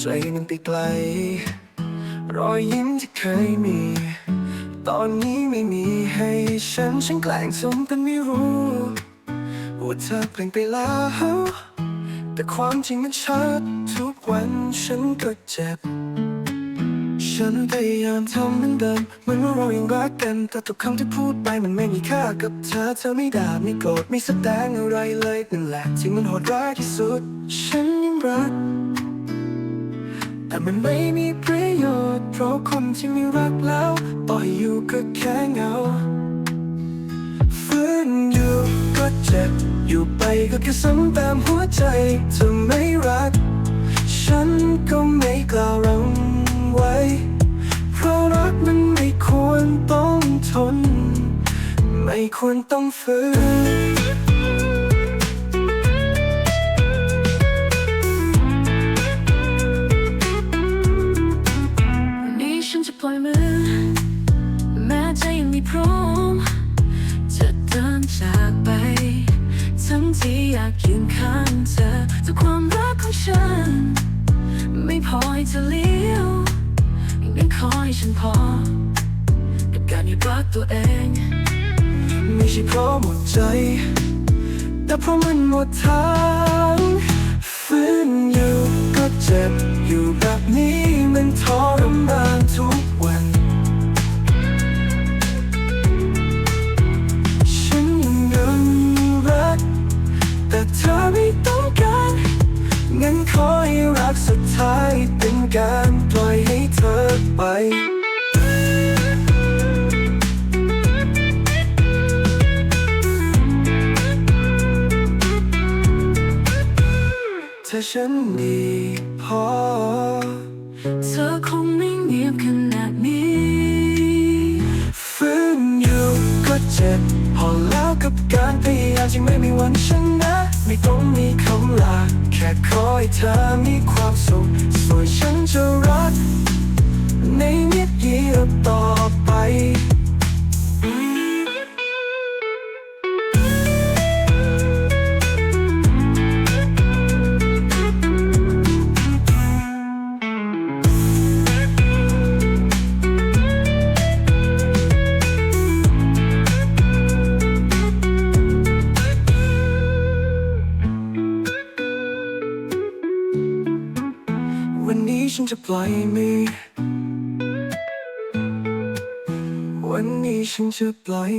ใจมันไปไกล รอยยิ้มที่เคยมี ตอนนี้ไม่มีให้ฉันฉันแกล้งสมเป็นไม่รู้ว่าเธอเปลี่ยนไปแล้ว แต่ความจริงมันชัดทุกวันฉันก็เจ็บ ฉันพยายามทำเหมือนเดิมเหมือนว่าเรายังรักกัน แต่ทุกคำที่พูดไปมันไม่มีค่ากับเธอ เธอไม่ด่าไม่โกรธไม่แสดงอะไรเลยนั่นแหละที่มันโหดร้ายที่สุด ฉันยังรัก มันไม่มีประโยชน์ เพราะคนที่ไม่รักแล้วต่ออยู่ก็แค่เหงาฝืนอยู่ก็เจ็บ อยู่ไปก็แค่ซ้ำเติมหัวใจเธอไม่รัก ฉันก็ไม่กล้ารังไว้ เพราะรักมันไม่ควรต้องทน ไม่ควรต้องฝืน อยากยืนข้างเธอแต่ความรักของฉัน ไม่พอให้เธอเลี้ยวยังขอให้ฉันพอ กับการหยุดรักตัวเอง ไม่ใช่เพราะหมดใจ แต่เพราะมันหมดทางฝืนอยู่ก็เจ็บอยู่แบบนี้ การปล่อยให้เธอไปถ้าฉันดีพอ เธอคงไม่เงียบขนาดนี้ฝืนอยู่ก็เจ็บ พอแล้วกับการพยายามจึงไม่มีวันชนะ ไม่ต้องมีคำลา แค่ขอให้เธอมีความสุขส่วนฉัน จะรักในนิดเดียบต่อไป วันนี้ฉันจะปล่อยมือ วันนี้ฉันจะปล่อย